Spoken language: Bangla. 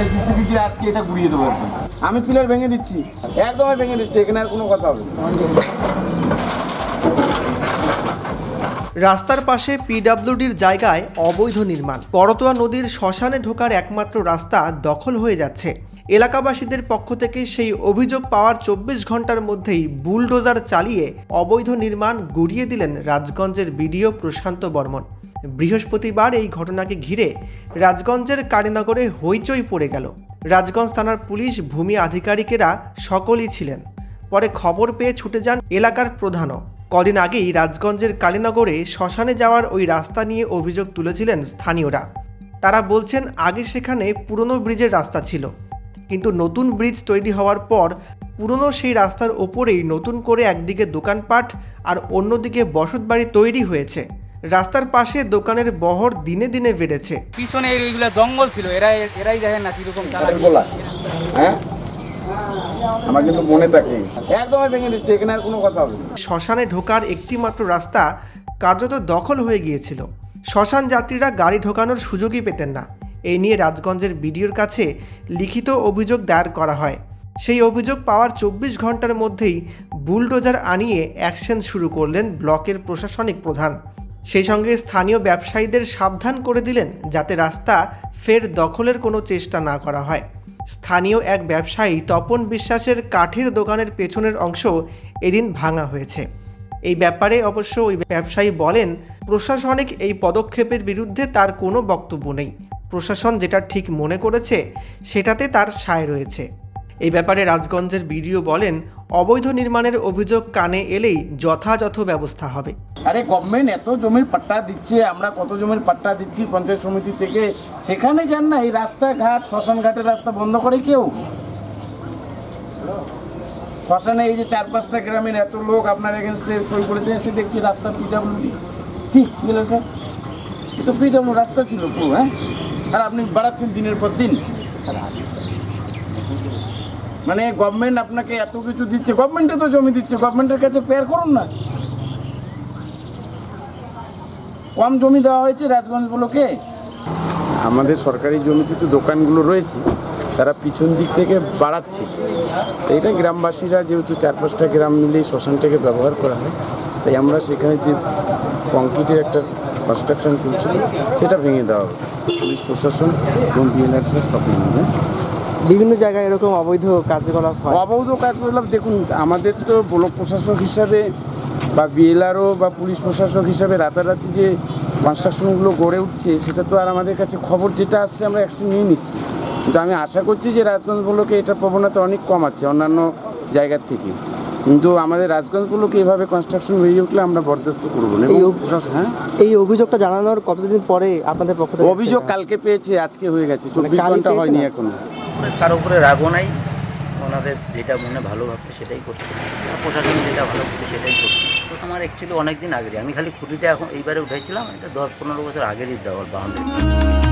আগে জিসিবি দিয়ে আজকে এটা গুড়িয়ে দেবো একদম আমি পিলার ভেঙে দিচ্ছি। একদমই ভেঙে দিচ্ছি এখানে আর কোনো কথা হবে রাস্তার পাশে পিডাব্লিউডির জায়গায় অবৈধ নির্মাণ। করতোয়া নদীর শ্মশানে ঢোকার একমাত্র রাস্তা দখল হয়ে যাচ্ছে। এলাকাবাসীদের পক্ষ থেকে সেই অভিযোগ পাওয়ার চব্বিশ ঘণ্টার মধ্যেই বুলডোজার চালিয়ে অবৈধ নির্মাণ গুড়িয়ে দিলেন রাজগঞ্জের বিডিও প্রশান্ত বর্মন। বৃহস্পতিবার এই ঘটনাকে ঘিরে রাজগঞ্জের কালীনগরে হইচই পড়ে গেল। রাজগঞ্জ থানার পুলিশ, ভূমি আধিকারিকেরা সকলেই ছিলেন। পরে খবর পেয়ে ছুটে যান এলাকার প্রধানও। কদিন আগেই রাজগঞ্জের কালীনগরে শ্মশানে যাওয়ার ওই রাস্তা নিয়ে অভিযোগ তুলেছিলেন স্থানীয়রা। তারা বলছেন, আগে সেখানে পুরনো ব্রিজের রাস্তা ছিল। কিন্তু নতুন ব্রিজ তৈরি হওয়ার পর পুরনো সেই রাস্তার ওপরেই নতুন করে একদিকে দোকানপাট আর অন্যদিকে বসতবাড়ি তৈরি হয়েছে। রাস্তার পাশে দোকানের বহর দিনে দিনে বেড়েছে। পিছনে এইগুলা জঙ্গল ছিল এরাই এরাই দেখেন না কীরকম হ্যাঁ? আমার কিন্তু মনে থাকে। একদমই ভেঙে দিচ্ছি এখানে আর কোনো কথা হবে শ্মশানে ঢোকার একটিমাত্র রাস্তা কার্যত দখল হয়ে গিয়েছিল। শ্মশান যাত্রীরা গাড়ি ঢোকানোর সুযোগই পেতেন না। এই নিয়ে রাজগঞ্জের বিডিওর কাছে লিখিত অভিযোগ দায়ের করা হয়। সেই অভিযোগ পাওয়ার চব্বিশ ঘণ্টার মধ্যেই বুলডোজার আনিয়ে অ্যাকশন শুরু করলেন ব্লকের প্রশাসনিক প্রধান। সেই সঙ্গে স্থানীয় ব্যবসায়ীদের সাবধান করে দিলেন যাতে রাস্তা ফের দখলের কোনো চেষ্টা না করা হয়। স্থানীয় এক ব্যবসায়ী তপন বিশ্বাসের কাঠের দোকানের পেছনের অংশ এদিন ভাঙা হয়েছে। এই ব্যাপারে অবশ্য ওই ব্যবসায়ী বলেন, প্রশাসনিক এই পদক্ষেপের বিরুদ্ধে তার কোনো বক্তব্য নেই। প্রশাসন যেটা ঠিক মনে করেছে, সেটাতে তার সায় রয়েছে। এই ব্যাপারে রাজগঞ্জের বিডিও বলেন, অবৈধ নির্মাণের অভিযোগ কানে এলেই যথাযথ ব্যবস্থা হবে। আরে গভর্নমেন্ট এত জমির পাট্টা দিচ্ছে, আমরা কত জমির পাট্টা দিচ্ছি পঞ্চায়েত সমিতি থেকে? সেখানে যান না, এই রাস্তাঘাট, শ্মশানঘাটের রাস্তা বন্ধ করে কেউ? শ্মশানে এই যে চার পাঁচটা গ্রামের এত লোক আপনার এগেনস্টে সই করেছে, এসে দেখছি রাস্তা পিডাব্লিউ কি দিল স্যার তো পিডাব্লিউ রাস্তা ছিল পুরো হ্যাঁ? আর আপনি বাড়াচ্ছেন দিনের পর দিন। মানে গভর্নমেন্ট আপনাকে এত কিছু দিচ্ছে গভর্নমেন্টে তো জমি দিচ্ছে গভর্নমেন্টের কাছে পেয়ার করুন না। কম জমি দেওয়া হয়েছে রাজগঞ্জগুলোকে। আমাদের সরকারি জমিতে তো দোকানগুলো রয়েছে, তারা পিছন দিক থেকে বাড়াচ্ছে। এটা গ্রামবাসীরা যেহেতু চার পাঁচটা গ্রাম মিলে শ্মশানটাকে ব্যবহার করা হয়, তাই আমরা সেখানে যে কংক্রিটের একটা কনস্ট্রাকশন চলছিল, সেটা ভেঙে দেওয়া হবে পুলিশ প্রশাসন এবং বিএনআরসি সব বিভিন্ন জায়গায় এরকম অবৈধ কার্যকলাপ হয়। অবৈধ কাজকলাপ দেখুন আমাদের তো ব্লক প্রশাসক হিসাবে বা বিএলআরও বা পুলিশ প্রশাসক হিসাবে রাতারাতি যে কনস্ট্রাকশনগুলো গড়ে উঠছে সেটা তো আর আমাদের কাছে খবর যেটা আসছে আমরা অ্যাকশন নিয়ে নিচ্ছি। কিন্তু আমি আশা করছি যে রাজগঞ্জ ব্লকে এটা প্রবণতা অনেক কম আছে অন্যান্য জায়গার থেকে। কিন্তু আমাদের রাজগঞ্জগুলোকে এভাবে কনস্ট্রাকশন বেরিয়ে উঠলে আমরা বরদাস্ত করব না। এই হ্যাঁ? এই অভিযোগটা জানানোর কতদিন পরে আপনাদের পক্ষ থেকে অভিযোগ কালকে পেয়েছে আজকে হয়ে গেছে চব্বিশ ঘণ্টা হয়নি আজকে? এখনও কারও উপরে রাগও নাই। ওনাদের যেটা মনে ভালো ভাবছে সেটাই করছে। প্রশাসন যেটা ভালো করছে সেটাই করছে। তো আমার অ্যাকচুয়ালি অনেক দিন আগেরই, আমি খালি খুঁটিটা এখন এইবারে উঠেছিলাম এটা দশ পনেরো বছর আগেরই দেওয়ার বাউন্ডারি।